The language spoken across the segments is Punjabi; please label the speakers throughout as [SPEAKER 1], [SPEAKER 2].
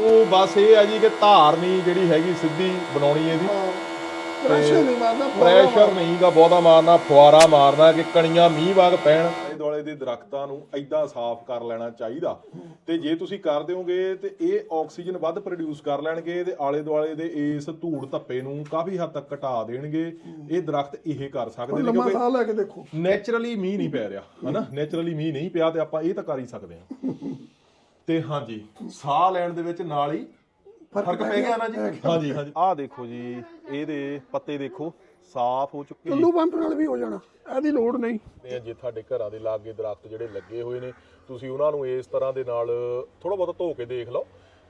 [SPEAKER 1] ਉਹ ਬਸ ਇਹ ਆ ਜੀ ਕਿ ਧਾਰ ਨਹੀਂ ਜਿਹੜੀ ਹੈਗੀ ਸਿੱਧੀ ਬਣਾਉਣੀ ਇਹਦੀ।
[SPEAKER 2] ਪ੍ਰੈਸ਼ਰ ਨਹੀਂ ਮਾਰਦਾ
[SPEAKER 1] ਪ੍ਰੈਸ਼ਰ ਨਹੀਂਗਾ ਬਹੁਤਾ ਮਾਰਨਾ ਫੁਆਰਾ ਮਾਰਨਾ ਕਿ ਕਣੀਆਂ ਮੀਂਹ ਵਾਂਗ ਪੈਣ। ਆਲੇ ਦੁਆਲੇ ਦੇ ਦਰਖਤਾਂ ਨੂੰ ਐਦਾਂ ਸਾਫ਼ ਕਰ ਲੈਣਾ ਚਾਹੀਦਾ। ਤੇ ਜੇ ਤੁਸੀਂ ਕਰ ਦਿਓਗੇ ਤੇ ਇਹ ਆਕਸੀਜਨ ਵੱਧ ਪ੍ਰੋਡਿਊਸ ਕਰ ਲੈਣਗੇ ਤੇ ਆਲੇ ਦੁਆਲੇ ਦੇ ਇਸ ਧੂੜ ਧੱਪੇ ਨੂੰ ਕਾਫੀ ਹੱਦ ਤੱਕ ਘਟਾ ਦੇਣਗੇ। ਇਹ ਦਰਖਤ ਇਹ ਕਰ ਸਕਦੇ ਨੇ
[SPEAKER 2] ਲੰਮਾ
[SPEAKER 1] ਕਿਉਂਕਿ
[SPEAKER 2] ਸਾਹ ਲੈ ਕੇ ਦੇਖੋ।
[SPEAKER 1] ਨੇਚਰਲੀ ਮੀਂਹ ਨਹੀਂ ਪੈ ਰਿਹਾ ਹਨਾ? ਨੇਚਰਲੀ ਮੀਂਹ ਨਹੀਂ ਪਿਆ ਤੇ ਆਪਾਂ ਇਹ ਤਾਂ ਕਰ ਹੀ ਸਕਦੇ ਹਾਂ। ਤੇ ਹਾਂਜੀ ਸਾਹ ਲੈਣ ਦੇ ਵਿੱਚ ਨਾਲ ਹੀ ਫ਼ਰਕ ਪੈ ਗਿਆ ਨਾ ਜੀ? ਹਾਂਜੀ ਹਾਂਜੀ ਆਹ ਦੇਖੋ ਜੀ ਇਹਦੇ ਪੱਤੇ ਦੇਖੋ ਸਾਫ਼ ਹੋ ਚੁੱਕੇ
[SPEAKER 2] ਟੁੱਲੂ ਪੰਪ ਨਾਲ ਵੀ ਹੋ ਜਾਣਾ ਇਹਦੀ ਲੋੜ ਨਹੀਂ।
[SPEAKER 1] ਨੇ ਜੇ ਤੁਹਾਡੇ ਘਰਾਂ ਦੇ ਲਾਗੇ ਦਰਖਤ ਜਿਹੜੇ ਲੱਗੇ ਹੋਏ ਨੇ ਤੁਸੀਂ ਉਹਨਾਂ ਨੂੰ ਇਸ ਤਰ੍ਹਾਂ ਦੇ ਨਾਲ ਥੋੜਾ ਬਹੁਤ ਧੋ ਕੇ ਦੇਖ ਲਓ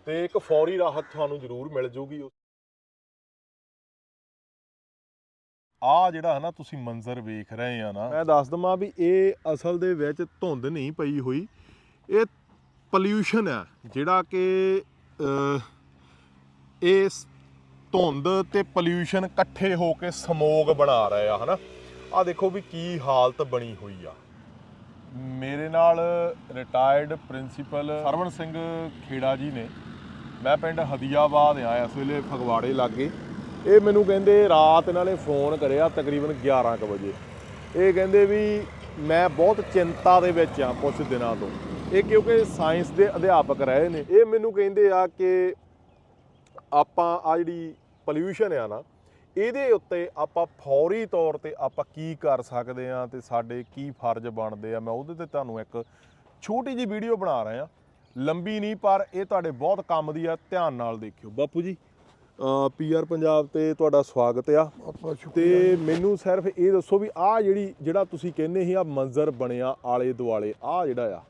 [SPEAKER 1] ਤੇ ਇੱਕ ਫੌਰੀ ਰਾਹਤ ਤੁਹਾਨੂੰ ਜ਼ਰੂਰ ਮਿਲ ਜੂਗੀ। ਆ ਜਿਹੜਾ ਹੈ ਨਾ ਤੁਸੀਂ ਮੰਜ਼ਰ ਵੇਖ ਰਹੇ ਆ ਨਾ ਮੈਂ ਦੱਸ ਦਵਾਂ ਵੀ ਇਹ ਅਸਲ ਦੇ ਵਿੱਚ ਧੁੰਦ ਨਹੀਂ ਪਈ ਹੋਈ। ਇਹ ਪੋਲਿਊਸ਼ਨ ਹੈ ਜਿਹੜਾ ਕਿ ਅਹ, ਇਸ ਧੁੰਦ ਤੇ ਪੋਲਿਊਸ਼ਨ ਇਕੱਠੇ ਹੋ ਕੇ ਸਮੋਗ ਬਣਾ ਰਹੇ ਆ ਹਨਾ? ਆ ਦੇਖੋ ਵੀ ਕੀ ਹਾਲਤ ਬਣੀ ਹੋਈ ਆ। ਮੇਰੇ ਨਾਲ ਰਿਟਾਇਰਡ ਪ੍ਰਿੰਸੀਪਲ ਸਰਵਣ ਸਿੰਘ ਖੇੜਾ ਜੀ ਨੇ। ਮੈਂ ਪਿੰਡ ਹਦੀਆਬਾਦ ਆਇਆ ਇਸ ਵੇਲੇ ਫਗਵਾੜੇ ਲਾਗੇ। ਇਹ ਮੈਨੂੰ ਕਹਿੰਦੇ ਰਾਤ ਇਹਨਾਂ ਨੇ ਫੋਨ ਕਰਿਆ ਤਕਰੀਬਨ 11 ਕੁ ਵਜੇ। ਇਹ ਕਹਿੰਦੇ ਵੀ ਮੈਂ ਬਹੁਤ ਚਿੰਤਾ ਦੇ ਵਿੱਚ ਆ ਕੁਝ ਦਿਨਾਂ ਤੋਂ। ਇਹ ਕਿਉਂਕਿ ਸਾਇੰਸ ਦੇ ਅਧਿਆਪਕ ਰਹੇ ਨੇ ਇਹ ਮੈਨੂੰ ਕਹਿੰਦੇ ਆ ਕਿ ਆਪਾਂ ਆ ਜਿਹੜੀ ਪੋਲਿਊਸ਼ਨ ਆ ਨਾ ਇਹਦੇ ਉੱਤੇ ਆਪਾਂ ਫੌਰੀ ਤੌਰ ਤੇ ਆਪਾਂ ਕੀ ਕਰ ਸਕਦੇ ਆ ਤੇ ਸਾਡੇ ਕੀ ਫਰਜ਼ ਬਣਦੇ ਆ ਮੈਂ ਉਹਦੇ ਤੇ ਤੁਹਾਨੂੰ ਇੱਕ ਛੋਟੀ ਜੀ ਵੀਡੀਓ ਬਣਾ ਰਿਹਾ। ਲੰਬੀ ਨਹੀਂ ਪਰ ਇਹ ਤੁਹਾਡੇ ਬਹੁਤ ਕੰਮ ਦੀ ਆ ਧਿਆਨ ਨਾਲ ਦੇਖਿਓ। ਬਾਪੂ ਜੀ ਪੀਆਰ ਪੰਜਾਬ ਤੇ ਤੁਹਾਡਾ ਸਵਾਗਤ ਆ। ਤੇ ਮੈਨੂੰ ਸਿਰਫ ਇਹ ਦੱਸੋ ਵੀ ਆ ਜਿਹੜੀ ਜਿਹੜਾ ਤੁਸੀਂ ਕਹਿੰਦੇ ਸੀ ਆ ਮੰਜ਼ਰ ਬਣਿਆ ਆਲੇ ਦੁਆਲੇ ਆ ਜਿਹੜਾ ਆ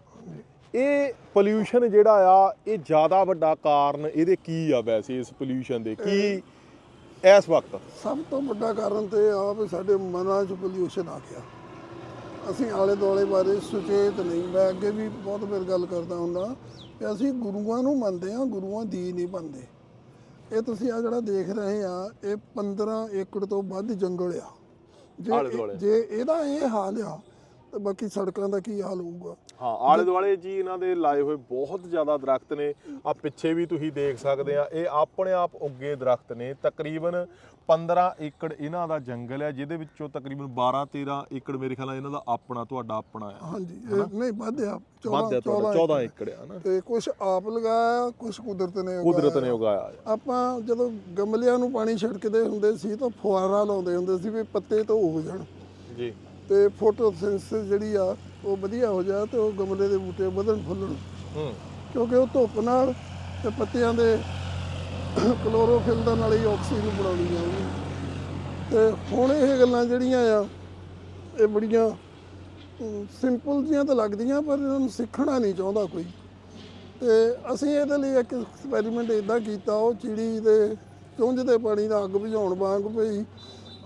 [SPEAKER 1] ਇਹ ਪੋਲਿਊਸ਼ਨ ਜਿਹੜਾ ਆ ਇਹ ਜ਼ਿਆਦਾ ਵੱਡਾ ਕਾਰਨ ਇਹਦੇ ਕੀ ਆ ਵੈਸੇ ਇਸ ਪੋਲਿਊਸ਼ਨ ਦੇ? ਕੀ ਇਸ ਵਕਤ?
[SPEAKER 2] ਸਭ ਤੋਂ ਵੱਡਾ ਕਾਰਨ ਤੇ ਆ ਵੀ ਸਾਡੇ ਮਨਾਂ 'ਚ ਪੋਲਿਊਸ਼ਨ ਆ ਗਿਆ। ਅਸੀਂ ਆਲੇ ਦੁਆਲੇ ਬਾਰੇ ਸੁਚੇਤ ਨਹੀਂ। ਮੈਂ ਅੱਗੇ ਵੀ ਬਹੁਤ ਵਾਰ ਗੱਲ ਕਰਦਾ ਹੁੰਦਾ ਕਿ ਅਸੀਂ ਗੁਰੂਆਂ ਨੂੰ ਮੰਨਦੇ ਆ ਗੁਰੂਆਂ ਦੀ ਨਹੀਂ ਮੰਨਦੇ। ਇਹ ਤੁਸੀਂ ਆ ਜਿਹੜਾ ਦੇਖ ਰਹੇ ਆ ਇਹ 15 ਏਕੜ ਤੋਂ ਵੱਧ ਜੰਗਲ ਆ। ਜੇ। ਜੇ ਇਹਦਾ ਇਹ ਹਾਲ ਆ ਤਾਂ ਬਾਕੀ ਸੜਕਾਂ ਦਾ ਕੀ ਹਾਲ ਹੋਊਗਾ?
[SPEAKER 1] ਹਾਂ ਆਲੇ ਦੁਆਲੇ ਜੀ ਇਹਨਾਂ ਦੇ ਲਾਏ ਹੋਏ ਬਹੁਤ ਜ਼ਿਆਦਾ ਦਰਖਤ ਨੇ। ਆ ਪਿੱਛੇ ਵੀ ਤੁਸੀਂ ਦੇਖ ਸਕਦੇ ਆ ਇਹ ਆਪਣੇ ਆਪ ਉੱਗੇ ਦਰਖਤ ਨੇ। ਤਕਰੀਬਨ 15 ਏਕੜ ਇਹਨਾਂ ਦਾ ਜੰਗਲ ਹੈ ਜਿਹਦੇ ਵਿੱਚੋਂ ਤਕਰੀਬਨ 12 13 ਏਕੜ ਮੇਰੇ ਖਿਆਲ ਨਾਲ ਇਹਨਾਂ ਦਾ ਆਪਣਾ ਤੁਹਾਡਾ ਆਪਣਾ ਆ
[SPEAKER 2] ਹਾਂਜੀ ਇਹ ਨਹੀਂ ਵਧਿਆ
[SPEAKER 1] ਵੱਧ ਹੈ ਤੁਹਾਡਾ 14 ਏਕੜ। ਆ ਨਾ
[SPEAKER 2] ਤੇ ਕੁਝ ਆਪ ਲਗਾਇਆ ਕੁਝ ਕੁਦਰਤ ਨੇ ਉਗਾਇਆ।
[SPEAKER 1] ਕੁਦਰਤ ਨੇ ਉਗਾਇਆ
[SPEAKER 2] ਆਪਾਂ ਜਦੋਂ ਗਮਲਿਆਂ ਨੂੰ ਪਾਣੀ ਛਿੜਕਦੇ ਹੁੰਦੇ ਸੀ ਤਾਂ ਫੁਆਰਾ ਲਾਉਂਦੇ ਹੁੰਦੇ ਸੀ ਵੀ ਪੱਤੇ ਤੋਂ ਹੋ ਜਾਣ।
[SPEAKER 1] ਜੀ।
[SPEAKER 2] ਤੇ ਫੋਟੋਸਿੰਥੇਸਿਸ ਜਿਹੜੀ ਆ ਉਹ ਵਧੀਆ ਹੋ ਜਾ ਤੇ ਉਹ ਗਮਲੇ ਦੇ ਬੂਟੇ ਵਧਣ ਫੁੱਲਣ।
[SPEAKER 1] ਹੂੰ।
[SPEAKER 2] ਕਿਉਂਕਿ ਉਹ ਧੁੱਪ ਨਾਲ ਤੇ ਪੱਤਿਆਂ ਦੇ ਕਲੋਰੋਫਿਲ ਦਾ ਨਾਲ ਹੀ ਆਕਸੀਜਨ ਬਣਾਉਣੀ ਜਾਂਦੀ ਤੇ ਹੁਣ ਇਹ ਗੱਲਾਂ ਜਿਹੜੀਆਂ ਆ ਇਹ ਬੜੀਆਂ ਸਿੰਪਲ ਜੀਆਂ ਤਾਂ ਲੱਗਦੀਆਂ ਪਰ ਇਹਨਾਂ ਨੂੰ ਸਿੱਖਣਾ ਨਹੀਂ ਚਾਹੁੰਦਾ ਕੋਈ। ਤੇ ਅਸੀਂ ਇਹਦੇ ਲਈ ਇੱਕ ਐਕਸਪੈਰੀਮੈਂਟ ਇਦਾਂ ਕੀਤਾ ਉਹ ਚਿੜੀ ਦੇ ਚੁੰਝ ਦੇ ਪਾਣੀ ਦਾ ਅੱਗ ਬੁਝਾਉਣ ਵਾਂਗ ਭਈ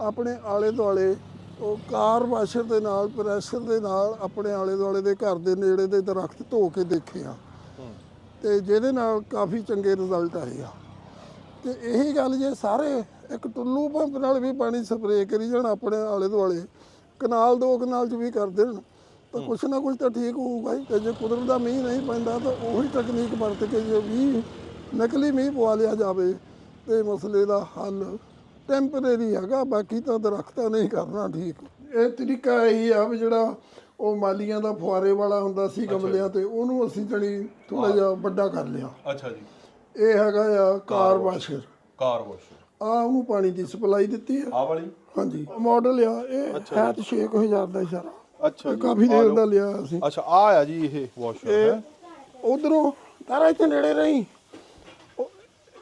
[SPEAKER 2] ਆਪਣੇ ਆਲੇ ਦੁਆਲੇ ਉਹ ਕਾਰ ਵਾਸ਼ਰ ਦੇ ਨਾਲ, ਪ੍ਰੈਸ਼ਰ ਦੇ ਨਾਲ ਆਪਣੇ ਆਲੇ ਦੁਆਲੇ ਦੇ ਘਰ ਦੇ ਨੇੜੇ ਦੇ ਦਰਖਤ ਧੋ ਕੇ ਦੇਖੇ ਆ। ਤੇ ਜਿਹਦੇ ਨਾਲ ਕਾਫੀ ਚੰਗੇ ਰਿਜ਼ਲਟ ਆਏ ਆ। ਤੇ ਇਹੀ ਗੱਲ ਜੇ ਸਾਰੇ ਇੱਕ ਟੁੱਲੂ ਪੰਪ ਨਾਲ ਵੀ ਪਾਣੀ ਸਪਰੇਅ ਕਰੀ ਜਾਣ ਆਪਣੇ ਆਲੇ ਦੁਆਲੇ ਕਨਾਲ ਦੋ ਕਨਾਲ ਚ ਵੀ ਕਰ ਦੇਣ, ਤਾਂ ਕੁਛ ਨਾ ਕੁਛ ਤਾਂ ਠੀਕ ਹੋਊਗਾ ਹੀ ਤੇ ਜੇ ਕੁਦਰਤ ਦਾ ਮੀਂਹ ਨਹੀਂ ਪੈਂਦਾ ਤਾਂ ਉਹੀ ਤਕਨੀਕ ਵਰਤ ਕੇ ਜੇ ਵੀ ਨਕਲੀ ਮੀਂਹ ਪਵਾ ਲਿਆ ਜਾਵੇ, ਤੇ ਮਸਲੇ ਦਾ ਹੱਲ ਟੈਂਪਰੇਰੀ ਹੈਗਾ ਬਾਕੀ ਤਾਂ ਦਰਖਤਾਂ ਨਹੀਂ ਕਰਨਾ ਠੀਕ। ਇਹ ਤਰੀਕਾ ਇਹੀ ਆ ਵੀ ਜਿਹੜਾ ਉਹ ਮਾਲੀਆਂ ਦਾ ਫੁਆਰੇ ਵਾਲਾ ਹੁੰਦਾ ਸੀ ਗਮਲਿਆਂ ਤੇ ਉਹਨੂੰ ਅਸੀਂ ਜਣੀ ਥੋੜਾ ਜਿਹਾ ਵੱਡਾ ਕਰ ਲਿਆ।
[SPEAKER 1] ਅੱਛਾ ਜੀ।
[SPEAKER 2] ਇਹ ਹੈਗਾ ਆ ਕਾਰ ਵਾਸ਼ਰ
[SPEAKER 1] ਕਾਰ ਵਾਸ਼
[SPEAKER 2] ਆ ਉਹਨੂੰ ਪਾਣੀ ਦੀ ਸਪਲਾਈ ਦਿੱਤੀ ਆ।
[SPEAKER 1] ਆ ਵਾਲੀ?
[SPEAKER 2] ਹਾਂਜੀ। ਮਾਡਲ ਆ ਇਹ ਹੈ ਤੇ 6000 ਦਾ ਹੀ ਸਾਰਾ
[SPEAKER 1] ਅੱਛਾ
[SPEAKER 2] ਇਹ ਕਾਫੀ ਦੇਰ ਦਾ ਲਿਆ ਅਸੀਂ।
[SPEAKER 1] ਅੱਛਾ ਆ ਆ ਜੀ ਇਹ ਵਾਸ਼ਰ ਹੈ।
[SPEAKER 2] ਉਧਰੋਂ ਤਾਰਾ ਇੱਥੇ ਨੇੜੇ ਰਹੀ।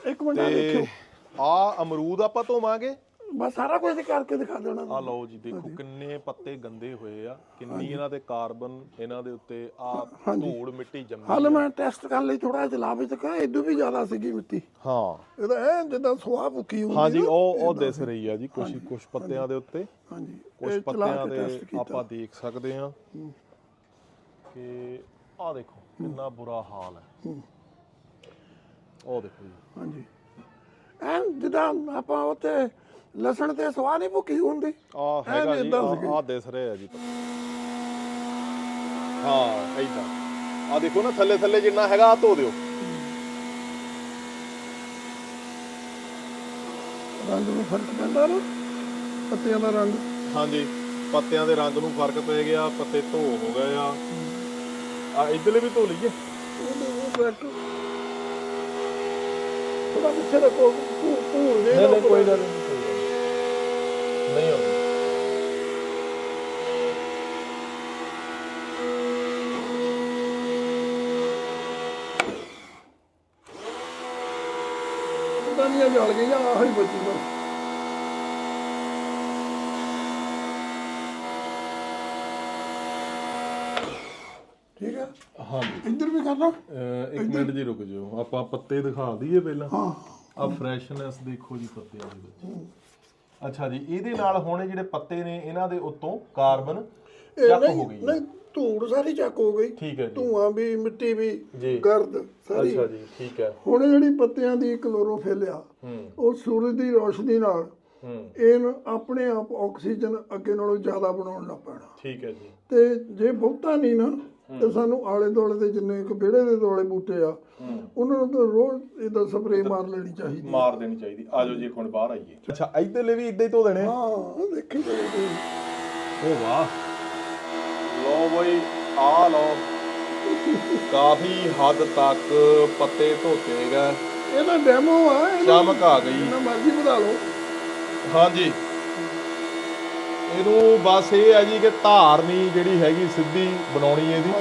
[SPEAKER 2] ਇੱਕ ਮਿੰਟ ਆ ਦੇਖਿਓ।
[SPEAKER 1] ਆ ਅਮਰੂਦ ਆਪਾਂ ਧੋਵਾਂਗੇ।
[SPEAKER 2] ਬਸ ਸਾਰਾ ਕੁਝ ਕਰਕੇ ਦਿਖਾ ਦੇਣਾ
[SPEAKER 1] ਆ ਲਓ ਜੀ ਦੇਖੋ ਕਿੰਨੇ ਪੱਤੇ ਗੰਦੇ ਹੋਏ ਆ। ਕਿੰਨੀ ਇਹਨਾਂ ਤੇ ਕਾਰਬਨ ਇਹਨਾਂ ਦੇ ਉੱਤੇ ਆ ਧੂੜ ਮਿੱਟੀ ਜੰਮੀ
[SPEAKER 2] ਹਾਲੇ ਮੈਂ ਟੈਸਟ ਕਰਨ ਲਈ ਥੋੜਾ ਜਿਹਾ ਲਾ ਵਿੱਚ ਕਹਾ ਇਦੋਂ ਵੀ ਜ਼ਿਆਦਾ ਸੀਗੀ ਮਿੱਟੀ।
[SPEAKER 1] ਹਾਂ।
[SPEAKER 2] ਇਹਦਾ ਐ ਜਿੱਦਾਂ ਸੁਆਹ ਭੁੱਕੀ ਹੁੰਦੀ
[SPEAKER 1] ਹਾਂਜੀ
[SPEAKER 2] ਨਾ,
[SPEAKER 1] ਉਹ ਉਹ ਦਿਸ ਰਹੀ ਆ ਜੀ ਕੁਝ ਕੁਝ ਪੱਤਿਆਂ ਦੇ ਉੱਤੇ।
[SPEAKER 2] ਹਾਂਜੀ।
[SPEAKER 1] ਕੁਝ ਪੱਤਿਆਂ
[SPEAKER 2] ਕੇ
[SPEAKER 1] ਦੇ ਆਪਾਂ ਦੇਖ ਸਕਦੇ ਆ ਕਿ ਆ ਦੇਖੋ ਕਿੰਨਾ ਬੁਰਾ ਹਾਲ ਹੈ। ਉਹ ਦੇਖੋ ਜੀ।
[SPEAKER 2] ਹਾਂਜੀ। ਐਂ ਜਿੱਦਾਂ ਆਪਾਂ ਉੱਥੇ ਲਸਣ ਤੇ ਸਵਾਹ ਨਹੀਂ ਭੁੱਕੀ ਹੁੰਦੀ।
[SPEAKER 1] ਆ ਹੈਗਾ ਵੀ ਜੀ
[SPEAKER 2] ਏਦਾਂ ਸੀਗੀ।
[SPEAKER 1] ਆ ਜੀ ਹਾਂ ਏਦਾਂ। ਆ ਦੇਖੋ ਨਾ ਥੱਲੇ ਥੱਲੇ ਜਿੰਨਾ ਹੈਗਾ ਆਹ ਧੋ ਦਿਓ।
[SPEAKER 2] ਰੰਗ ਨੂੰ ਫ਼ਰਕ ਪੈਂਦਾ ਨਾ ਪੱਤਿਆਂ ਦਾ ਰੰਗ।
[SPEAKER 1] ਹਾਂਜੀ ਪੱਤਿਆਂ ਦੇ ਰੰਗ ਨੂੰ ਫ਼ਰਕ ਪੈ ਗਿਆ ਪੱਤੇ ਧੋ ਹੋ ਗਏ ਆ। ਆ ਇਧਰਲੇ ਵੀ ਧੋ ਲਈਏ।
[SPEAKER 2] ਉਹ ਬੈਠੋ। ਥੋੜਾ ਪਿੱਛੇ ਰੱਖੋ ਭੂ ਭੂ ਜੇ
[SPEAKER 1] ਨਹੀਂ ਨਹੀਂ ਕੋਈ ਗੱਲ ਨਹੀਂ ਕੋਈ ਗੱਲ ਨਹੀਂ। ਨਹੀਂ ਆਉਂਦੀ
[SPEAKER 2] ਦਾਨੀਆਂ ਜਲ ਗਈਆਂ ਆਹ ਹੀ ਬਚੀ ਬਸ ਠੀਕ ਹੈ
[SPEAKER 1] ਹਾਂਜੀ।
[SPEAKER 2] ਇੱਧਰ ਵੀ
[SPEAKER 1] ਅਹ ਇੱਕ ਮਿੰਟ ਜੀ ਰੁਕ ਜਾਓ। ਆਪਾਂ ਪੱਤੇ ਦਿਖਾ ਦਈਏ ਪਹਿਲਾਂ।
[SPEAKER 2] ਹਾਂ।
[SPEAKER 1] ਆ ਫਰੈਸ਼ਨੈਸ ਦੇਖੋ ਜੀ ਪੱਤਿਆਂ ਦੇ ਵਿੱਚ। ਅੱਛਾ ਜੀ ਇਹਦੇ ਨਾਲ ਹੁਣ ਇਹ ਜਿਹੜੇ ਪੱਤੇ ਨੇ ਇਹਨਾਂ ਦੇ ਉੱਤੋਂ ਕਾਰਬਨ
[SPEAKER 2] ਇਹ
[SPEAKER 1] ਚੱਕ
[SPEAKER 2] ਨਹੀਂ
[SPEAKER 1] ਹੋ ਗਈ
[SPEAKER 2] ਨਹੀਂ ਧੂੜ ਸਾਰੀ ਚੱਕ ਹੋ ਗਈ।
[SPEAKER 1] ਠੀਕ ਹੈ ਜੀ।
[SPEAKER 2] ਧੂਆਂ ਵੀ ਮਿੱਟੀ ਵੀ
[SPEAKER 1] ਜੀ।
[SPEAKER 2] ਗਰਦ ਸਾਰੀ।
[SPEAKER 1] ਅੱਛਾ ਜੀ ਠੀਕ ਹੈ।
[SPEAKER 2] ਹੁਣ ਇਹ ਜਿਹੜੀ ਪੱਤਿਆਂ ਦੀ ਕਲੋਰੋਫਿਲ ਆ
[SPEAKER 1] ਹੂੰ।
[SPEAKER 2] ਉਹ ਸੂਰਜ ਦੀ ਰੋਸ਼ਨੀ ਨਾਲ
[SPEAKER 1] ਹੂੰ।
[SPEAKER 2] ਇਹ ਆਪਣੇ ਆਪ ਆਕਸੀਜਨ ਅੱਗੇ ਨਾਲੋਂ ਜ਼ਿਆਦਾ ਬਣਾਉਣ ਲੱਗ ਪੈਣਾ।
[SPEAKER 1] ਠੀਕ ਹੈ ਜੀ।
[SPEAKER 2] ਤੇ ਜੇ ਬਹੁਤਾ ਨਹੀਂ ਨਾ ਤੇ ਸਾਨੂੰ ਆਲੇ ਦੁਆਲੇ ਦੇ ਜਿੰਨੇ ਇੱਕ ਵਿਹੜੇ ਦੇ ਦੁਆਲੇ ਬੂਟੇ ਆ ਉਹਨਾਂ ਨੂੰ ਤਾਂ ਰੋਜ਼ ਇਹਦਾ ਸਪਰੇਅ ਮਾਰ ਲੈਣੀ ਚਾਹੀਦੀ
[SPEAKER 1] ਮਾਰ ਦੇਣੀ ਚਾਹੀਦੀ। ਆਜੋ ਜੀ ਹੁਣ ਬਾਹਰ ਆਈਏ। ਅੱਛਾ ਇਧਰਲੇ ਵੀ ਇਦਾਂ ਹੀ ਧੋ ਦੇਣੇ
[SPEAKER 2] ਹਾਂ ਦੇਖੀ ਤੁਸੀਂ
[SPEAKER 1] ਓ ਵਾਹ। ਲੋ ਬਈ ਆ ਲੋ ਕਾਫੀ ਹੱਦ ਤੱਕ ਪੱਤੇ ਧੋਤੇ ਗਏ।
[SPEAKER 2] ਇਹਦਾ ਡੈਮੋ ਆ ਇਹਦਾ
[SPEAKER 1] ਚਮਕ ਆ ਗਈ।
[SPEAKER 2] ਜਿੰਨਾ ਮਰਜ਼ੀ ਵਧਾ ਲਓ।
[SPEAKER 1] ਹਾਂਜੀ। ਇਹਨੂੰ ਬਸ ਇਹ ਹੈ ਜੀ ਕਿ ਧਾਰ ਨਹੀਂ ਜਿਹੜੀ ਹੈਗੀ ਸਿੱਧੀ ਬਣਾਉਣੀ ਇਹਦੀ।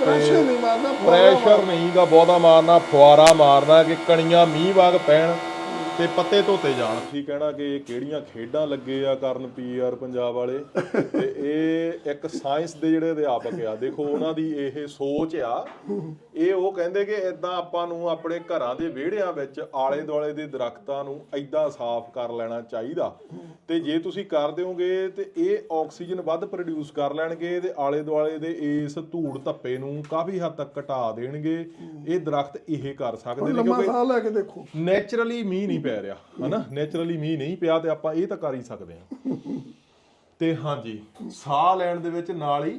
[SPEAKER 2] ਪ੍ਰੈਸ਼ਰ ਨਹੀਂ ਮਾਰਨਾ
[SPEAKER 1] ਪ੍ਰੈਸ਼ਰ ਨਹੀਂ ਗਾ ਬਹੁਤਾ ਮਾਰਨਾ ਫੁਆਰਾ ਮਾਰਨਾ ਕਿ ਕਣੀਆਂ ਮੀਂਹ ਵਾਂਗ ਪੈਣ ਤੇ ਪੱਤੇ ਧੋਤੇ ਜਾਣ। ਤੁਸੀਂ ਕਹਿਣਾ ਕਿ ਇਹ ਕਿਹੜੀਆਂ ਖੇਡਾਂ ਲੱਗੇ ਆ ਕਰਨ ਪੀਆਰ ਪੰਜਾਬ ਵਾਲੇ? ਤੇ ਇਹ ਇੱਕ ਸਾਇੰਸ ਦੇ ਜਿਹੜੇ ਅਧਿਆਪਕ ਆ ਦੇਖੋ ਉਹਨਾਂ ਦੀ ਇਹ ਸੋਚ ਆ ਇਹ ਉਹ ਕਹਿੰਦੇ ਕਿ ਇਦਾਂ ਆਪਾਂ ਨੂੰ ਆਪਣੇ ਘਰਾਂ ਦੇ ਵਿਹੜਿਆਂ ਵਿੱਚ ਆਲੇ ਦੁਆਲੇ ਦੇ ਦਰਖਤਾਂ ਨੂੰ ਇਦਾਂ ਸਾਫ਼ ਕਰ ਲੈਣਾ ਚਾਹੀਦਾ। ਤੇ ਜੇ ਤੁਸੀਂ ਕਰ ਦਿਓਗੇ ਤੇ ਇਹ ਆਕਸੀਜਨ ਵੱਧ ਪ੍ਰੋਡਿਊਸ ਕਰ ਲੈਣਗੇ ਤੇ ਆਲੇ ਦੁਆਲੇ ਦੇ ਇਸ ਧੂੜ ਧੱਪੇ ਨੂੰ ਕਾਫੀ ਹੱਦ ਤੱਕ ਘਟਾ ਦੇਣਗੇ। ਇਹ ਦਰਖਤ ਇਹ ਕਰ ਸਕਦੇ ਨੇ ਕਿਉਂਕਿ
[SPEAKER 2] ਸਾਹ ਲੈ ਕੇ ਦੇਖੋ।
[SPEAKER 1] ਨੇਚਰਲੀ ਮੀਂਹ ਨਹੀਂ ਪੈ ਰਿਹਾ ਹਨਾ? ਨੇਚਰਲੀ ਮੀਂਹ ਨਹੀਂ ਪਿਆ ਤੇ ਆਪਾਂ ਇਹ ਤਾਂ ਕਰ ਹੀ ਸਕਦੇ ਹਾਂ। ਤੇ ਹਾਂਜੀ ਸਾਹ ਲੈਣ ਦੇ ਵਿੱਚ ਨਾਲ ਹੀ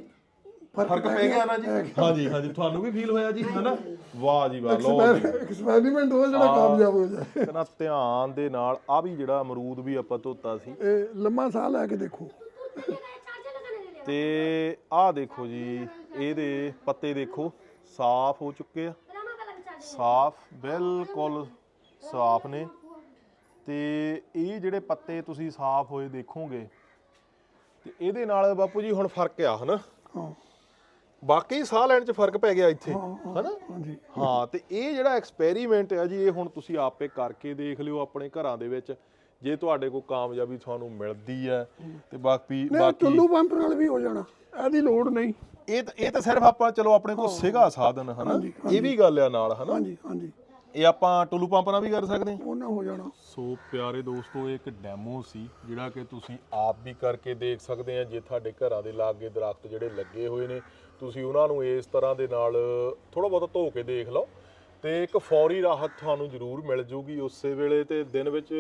[SPEAKER 1] ਫ਼ਰਕ ਪੈ ਗਿਆ ਨਾ ਜੀ। ਹਾਂਜੀ ਹਾਂਜੀ ਤੁਹਾਨੂੰ ਵੀ ਫੀਲ ਹੋਇਆ ਜੀ ਹਨਾ? ਵਾਹ ਜੀ ਵਾਹ ਲੋ
[SPEAKER 2] ਐਕਸਪੈਰੀਮੈਂਟ ਹੋ ਜਿਹੜਾ ਕਾਮਯਾਬ ਹੋ ਜਾਏ।
[SPEAKER 1] ਕਹਿੰਦਾ ਧਿਆਨ ਦੇ ਨਾਲ ਆ ਵੀ ਜਿਹੜਾ ਅਮਰੂਦ ਵੀ ਆਪਾਂ ਧੋਤਾ ਸੀ।
[SPEAKER 2] ਇਹ ਲੰਮਾ ਸਾਹ ਲੈ ਕੇ ਦੇਖੋ।
[SPEAKER 1] ਤੇ ਆਹ ਦੇਖੋ ਜੀ ਇਹਦੇ ਪੱਤੇ ਦੇਖੋ ਸਾਫ਼ ਹੋ ਚੁੱਕੇ ਆ। ਸਾਫ਼ ਬਿਲਕੁਲ ਸਾਫ਼ ਨੇ। ਤੇ ਇਹ ਜਿਹੜੇ ਪੱਤੇ ਤੁਸੀਂ ਸਾਫ਼ ਹੋਏ ਦੇਖੋਗੇ ਤੇ ਇਹਦੇ ਨਾਲ ਬਾਪੂ ਜੀ ਹੁਣ ਫ਼ਰਕ ਆ ਹਨਾ?
[SPEAKER 2] ਹਾਂ।
[SPEAKER 1] ਬਾਕੀ ਸਾਹ ਲੈਣ 'ਚ ਫ਼ਰਕ ਪੈ ਗਿਆ ਇੱਥੇ ਹਨਾ?
[SPEAKER 2] ਹਾਂਜੀ।
[SPEAKER 1] ਹਾਂ ਤੇ ਇਹ ਜਿਹੜਾ ਐਕਸਪੈਰੀਮੈਂਟ ਹੈ ਜੀ ਇਹ ਹੁਣ ਤੁਸੀਂ ਆਪੇ ਕਰਕੇ ਦੇਖ ਲਿਓ ਆਪਣੇ ਘਰਾਂ ਦੇ ਵਿੱਚ ਜੇ ਤੁਹਾਡੇ ਕੋਲ ਕਾਮਯਾਬੀ ਤੁਹਾਨੂੰ ਮਿਲਦੀ ਹੈ ਤੇ ਬਾਕੀ
[SPEAKER 2] ਨਹੀਂ
[SPEAKER 1] ਬਾਕੀ
[SPEAKER 2] ਟੁੱਲੂ ਪੰਪ ਨਾਲ ਵੀ ਹੋ ਜਾਣਾ ਇਹਦੀ ਲੋੜ ਨਹੀਂ।
[SPEAKER 1] ਇਹ ਤਾਂ ਇਹ ਤਾਂ ਸਿਰਫ ਆਪਾਂ ਚਲੋ ਆਪਣੇ ਕੋਲ ਸਿਗਾ ਸਾਧਨ ਹਨਾ? ਇਹ ਵੀ ਗੱਲ ਆ ਨਾਲ ਹਨਾ?
[SPEAKER 2] ਹਾਂਜੀ ਹਾਂਜੀ।
[SPEAKER 1] ਇਹ ਆਪਾਂ ਟੁੱਲੂ ਪੰਪ ਨਾਲ ਵੀ ਕਰ ਸਕਦੇ ਹਾਂ?
[SPEAKER 2] ਉਹਨਾਂ ਹੋ ਜਾਣਾ।
[SPEAKER 1] ਸੋ ਪਿਆਰੇ ਦੋਸਤੋ ਇਹ ਇੱਕ ਡੈਮੋ ਸੀ ਜਿਹੜਾ ਕਿ ਤੁਸੀਂ ਆਪ ਵੀ ਕਰਕੇ ਦੇਖ ਸਕਦੇ ਆ ਜੇ ਤੁਹਾਡੇ ਘਰਾਂ ਦੇ ਲਾਗੇ ਦਰਖਤ ਜਿਹੜੇ ਲੱਗੇ ਹੋਏ ਨੇ ਤੁਸੀਂ ਉਹਨਾਂ ਨੂੰ ਇਸ ਤਰ੍ਹਾਂ ਦੇ ਨਾਲ ਥੋੜਾ ਬਹੁਤ ਧੋ ਕੇ ਦੇਖ ਲਓ ਤੇ ਇੱਕ ਫੌਰੀ ਰਾਹਤ ਤੁਹਾਨੂੰ ਜ਼ਰੂਰ ਮਿਲ ਜੂਗੀ ਉਸੇ ਵੇਲੇ ਤੇ ਦਿਨ ਵਿੱਚ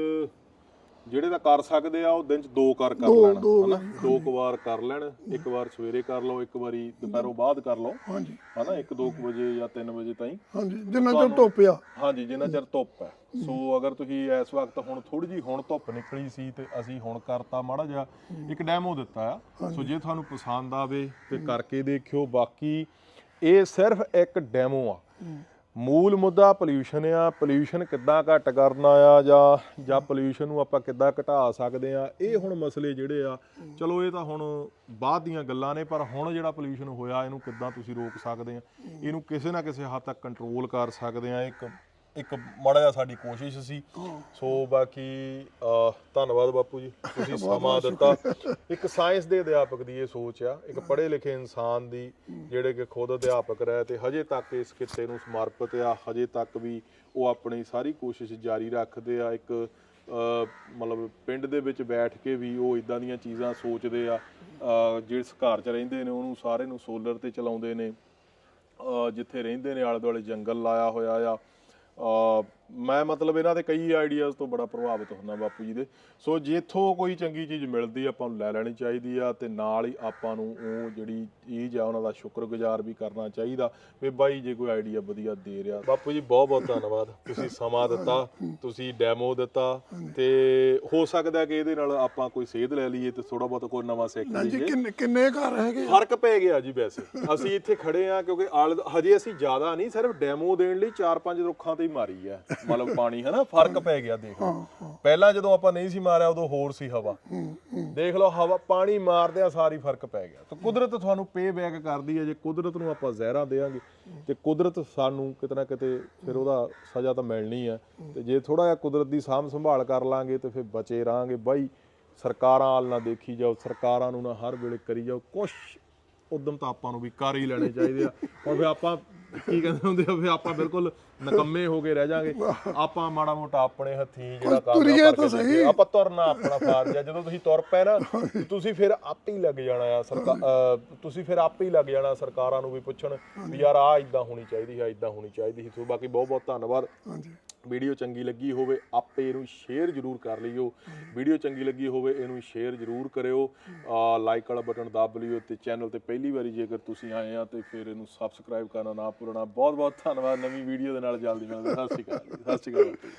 [SPEAKER 1] ਜਿਹੜੇ ਤਾਂ ਕਰ ਸਕਦੇ ਆ ਉਹ ਦਿਨ ਚ ਦੋ ਕਰ ਕਰ
[SPEAKER 2] ਦੋ-
[SPEAKER 1] ਲੈਣ
[SPEAKER 2] ਦੋ
[SPEAKER 1] ਹਨਾ? ਦੋ ਕੁ ਵਾਰ ਕਰ ਲੈਣ ਇੱਕ ਵਾਰ ਸਵੇਰੇ ਕਰ ਲਓ ਇੱਕ ਵਾਰੀ ਦੁਪਹਿਰੋਂ ਬਾਅਦ ਕਰ ਲਓ
[SPEAKER 2] ਹਾਂਜੀ।
[SPEAKER 1] ਹਨਾ? 1-2 ਵਜੇ ਜਾਂ 3 ਵਜੇ ਤਾਈਂ।
[SPEAKER 2] ਹਾਂਜੀ ਜਿੰਨਾ ਚਿਰ ਧੁੱਪਿਆ
[SPEAKER 1] ਹਾਂਜੀ ਜਿੰਨਾ ਚਿਰ ਧੁੱਪ ਹੈ ਸੋ ਅਗਰ ਤੁਸੀਂ ਇਸ ਵਕਤ ਹੁਣ ਥੋੜੀ ਜੀ ਹੁਣ ਧੁੱਪ ਨਿਕਲੀ ਸੀ ਤੇ ਅਸੀਂ ਹੁਣ ਕਰਤਾ ਮਾੜਾ ਜਿਹਾ ਇੱਕ ਡੈਮੋ ਦਿੱਤਾ ਆ। ਸੋ ਜੇ ਤੁਹਾਨੂੰ ਪਸੰਦ ਆਵੇ ਤੇ ਕਰਕੇ ਦੇਖਿਓ ਬਾਕੀ ਇਹ ਸਿਰਫ ਇੱਕ ਡੈਮੋ ਆ। ਮੂਲ ਮੁੱਦਾ ਪੋਲਿਊਸ਼ਨ ਆ। ਪੋਲਿਊਸ਼ਨ ਕਿੱਦਾਂ ਘੱਟ ਕਰਨਾ ਆ ਜਾਂ ਜਾਂ ਪੋਲਿਊਸ਼ਨ ਨੂੰ ਆਪਾਂ ਕਿੱਦਾਂ ਘਟਾ ਸਕਦੇ ਆ? ਇਹ ਹੁਣ ਮਸਲੇ ਜਿਹੜੇ ਆ, ਚਲੋ ਇਹ ਤਾਂ ਹੁਣ ਬਾਅਦ ਦੀਆਂ ਗੱਲਾਂ ਨੇ, ਪਰ ਹੁਣ ਜਿਹੜਾ ਪੋਲਿਊਸ਼ਨ ਹੋਇਆ, ਇਹਨੂੰ ਕਿੱਦਾਂ ਤੁਸੀਂ ਰੋਕ ਸਕਦੇ ਆ? ਇਹਨੂੰ ਕਿਸੇ ਨਾ ਕਿਸੇ ਹੱਦ ਤੱਕ ਕੰਟਰੋਲ ਕਰ ਸਕਦੇ ਆ। ਇੱਕ ਇੱਕ ਮਾੜਾ ਜਿਹਾ ਸਾਡੀ ਕੋਸ਼ਿਸ਼ ਸੀ। ਸੋ ਬਾਕੀ ਅਹ, ਧੰਨਵਾਦ ਬਾਪੂ ਜੀ ਤੁਸੀਂ ਸਮਾਂ ਦਿੱਤਾ। ਇੱਕ ਸਾਇੰਸ ਦੇ ਅਧਿਆਪਕ ਦੀ ਇਹ ਸੋਚ ਆ ਇੱਕ ਪੜ੍ਹੇ ਲਿਖੇ ਇਨਸਾਨ ਦੀ ਜਿਹੜੇ ਕਿ ਖੁਦ ਅਧਿਆਪਕ ਰਹੇ ਤੇ ਹਜੇ ਤੱਕ ਇਸ ਕਿੱਤੇ ਨੂੰ ਸਮਰਪਿਤ ਆ ਹਜੇ ਤੱਕ ਵੀ ਉਹ ਆਪਣੀ ਸਾਰੀ ਕੋਸ਼ਿਸ਼ ਜਾਰੀ ਰੱਖਦੇ ਆ। ਇੱਕ ਅਹ, ਮਤਲਬ ਪਿੰਡ ਦੇ ਵਿੱਚ ਬੈਠ ਕੇ ਵੀ ਉਹ ਇਦਾਂ ਦੀਆਂ ਚੀਜ਼ਾਂ ਸੋਚਦੇ ਆ ਅਹ, ਜਿਸ ਘਰ 'ਚ ਰਹਿੰਦੇ ਨੇ ਉਹਨੂੰ ਸਾਰੇ ਨੂੰ ਸੋਲਰ ਤੇ ਚਲਾਉਂਦੇ ਨੇ। ਅਹ ਜਿੱਥੇ ਰਹਿੰਦੇ ਨੇ ਆਲੇ ਦੁਆਲੇ ਜੰਗਲ ਲਾਇਆ ਹੋਇਆ ਆ। ਅਹ ਮੈਂ ਮਤਲਬ ਇਹਨਾਂ ਦੇ ਕਈ ਆਈਡੀਆਜ਼ ਤੋਂ ਬੜਾ ਪ੍ਰਭਾਵਿਤ ਹੁੰਦਾ ਬਾਪੂ ਜੀ ਦੇ। ਸੋ ਜਿੱਥੋਂ ਕੋਈ ਚੰਗੀ ਚੀਜ਼ ਮਿਲਦੀ ਆਪਾਂ ਨੂੰ ਲੈ ਲੈਣੀ ਚਾਹੀਦੀ ਆ ਤੇ ਨਾਲ ਹੀ ਆਪਾਂ ਨੂੰ ਉਹ ਜਿਹੜੀ ਚੀਜ਼ ਆ ਉਹਨਾਂ ਦਾ ਸ਼ੁਕਰਗੁਜ਼ਾਰ ਵੀ ਕਰਨਾ ਚਾਹੀਦਾ ਵੀ ਬਾਈ ਜੇ ਕੋਈ ਆਈਡੀਆ ਵਧੀਆ ਦੇ ਰਿਹਾ। ਬਾਪੂ ਜੀ ਬਹੁਤ ਬਹੁਤ ਧੰਨਵਾਦ। ਤੁਸੀਂ ਸਮਾਂ ਦਿੱਤਾ ਤੁਸੀਂ ਡੈਮੋ ਦਿੱਤਾ ਤੇ ਹੋ ਸਕਦਾ ਕਿ ਇਹਦੇ ਨਾਲ ਆਪਾਂ ਕੋਈ ਸੇਧ ਲੈ ਲਈਏ ਤੇ ਥੋੜਾ ਬਹੁਤ ਕੋਈ ਨਵਾਂ ਸਿੱਖ ਲਈਏ।
[SPEAKER 2] ਕਿੰਨੇ ਕਿੰਨੇ ਘਰ ਹੈਗੇ?
[SPEAKER 1] ਫ਼ਰਕ ਪੈ ਗਿਆ ਜੀ ਵੈਸੇ। ਅਸੀਂ ਇੱਥੇ ਖੜੇ ਆ ਕਿਉਂਕਿ ਹਜੇ ਅਸੀਂ ਜ਼ਿਆਦਾ ਨਹੀਂ ਸਿਰਫ ਡੈਮੋ ਦੇਣ ਲਈ 4-5 ਰੁੱਖਾਂ ਤੇ ਹੀ ਮਾਰੀ ਆ। ਮਤਲਬ ਪਾਣੀ ਹਨਾ? ਫ਼ਰਕ ਪੈ ਗਿਆ ਦੇਖ ਲਓ। ਪਹਿਲਾਂ ਜਦੋਂ ਆਪਾਂ ਨਹੀਂ ਸੀ ਮਾਰਿਆ ਉਦੋਂ ਹੋਰ ਸੀ ਹਵਾ। ਦੇਖ ਲਓ ਹਵਾ ਪਾਣੀ ਮਾਰਦੇ ਆ ਸਾਰੀ ਫ਼ਰਕ ਪੈ ਗਿਆ। ਤਾਂ ਕੁਦਰਤ ਤੁਹਾਨੂੰ ਪੇ ਬੈਕ ਕਰਦੀ ਹੈ ਜੇ ਕੁਦਰਤ ਨੂੰ ਆਪਾਂ ਜ਼ਹਿਰਾਂ ਦੇਾਂਗੇ ਤੇ ਕੁਦਰਤ ਸਾਨੂੰ ਕਿਤੇ ਨਾ ਕਿਤੇ ਫਿਰ ਉਹਦਾ ਸਜ਼ਾ ਤਾਂ ਮਿਲਣੀ ਆ। ਤੇ ਜੇ ਥੋੜਾ ਜਿਹਾ ਕੁਦਰਤ ਦੀ ਸਾਂਭ ਸੰਭਾਲ ਕਰ ਲਾਂਗੇ ਤੇ ਫਿਰ ਬਚੇ ਰਾਂਗੇ ਬਾਈ ਸਰਕਾਰਾਂ ਵੱਲ ਨਾ ਦੇਖੀ ਜਾਓ ਸਰਕਾਰਾਂ ਨੂੰ ਨਾ ਹਰ ਵੇਲੇ ਕਰੀ ਜਾਓ। ਕੁਛ ਉਦਮ ਤਾਂ ਆਪਾਂ ਨੂੰ ਵੀ ਕਰ ਹੀ ਲੈਣੇ ਚਾਹੀਦੇ ਆ। ਹੁਣ ਫਿਰ ਆਪਾਂ ਕੀ ਕਹਿੰਦੇ ਹੁੰਦੇ ਆ ਫਿਰ ਆਪਾਂ ਬਿਲਕੁਲ ਨਕੰਮੇ ਹੋ ਕੇ ਰਹਿ ਜਾਾਂਗੇ। ਆਪਾਂ ਮਾੜਾ ਮੋਟਾ ਆਪਣੇ ਹੱਥੀ ਜਿਹੜਾ ਕੰਮ
[SPEAKER 2] ਤੁਰੀਏ ਤਾਂ ਸਹੀ।
[SPEAKER 1] ਆਪਾਂ ਤੁਰਨਾ ਆਪਣਾ ਫਰਜ਼ ਆ। ਜਦੋਂ ਤੁਸੀਂ ਤੁਰ ਪਏ ਨਾ ਤੁਸੀਂ ਫਿਰ ਆਪੇ ਹੀ ਲੱਗ ਜਾਣਾ ਆ ਸਰਕਾਰ ਤੁਸੀਂ ਫਿਰ ਆਪੇ ਹੀ ਲੱਗ ਜਾਣਾ ਸਰਕਾਰਾਂ ਨੂੰ ਵੀ ਪੁੱਛਣ ਵੀ ਯਾਰ ਆ ਇਦਾਂ ਹੋਣੀ ਚਾਹੀਦੀ ਹੈ ਇਦਾਂ ਹੋਣੀ ਚਾਹੀਦੀ ਸੀ। ਸੋ ਬਾਕੀ ਬਹੁਤ ਬਹੁਤ ਧੰਨਵਾਦ।
[SPEAKER 2] ਹਾਂਜੀ।
[SPEAKER 1] ਵੀਡੀਓ ਚੰਗੀ ਲੱਗੀ ਹੋਵੇ, ਆਪੇ ਇਹਨੂੰ ਸ਼ੇਅਰ ਜ਼ਰੂਰ ਕਰ ਲਿਓ। ਵੀਡੀਓ ਚੰਗੀ ਲੱਗੀ ਹੋਵੇ, ਇਹਨੂੰ ਸ਼ੇਅਰ ਜ਼ਰੂਰ ਕਰਿਓ। ਲਾਈਕ ਵਾਲਾ ਬਟਨ ਦਬ ਲਿਓ ਤੇ ਚੈਨਲ ਤੇ ਪਹਿਲੀ ਵਾਰੀ ਜੇਕਰ ਤੁਸੀਂ ਆਏ ਆ ਤੇ ਫਿਰ ਇਹਨੂੰ ਸਬਸਕ੍ਰਾਈਬ ਕਰਨਾ ਨਾ ਭੁੱਲਣਾ। ਬਹੁਤ ਬਹੁਤ ਧੰਨਵਾਦ ਨਵੀਂ ਵੀਡੀਓ ਦੇ ਨਾਲ, ਜਲਦੀ ਮਿਲਦੇ ਸਤਿ ਸ਼੍ਰੀ ਅਕਾਲ ਜੀ। ਸਤਿ ਸ਼੍ਰੀ ਅਕਾਲ।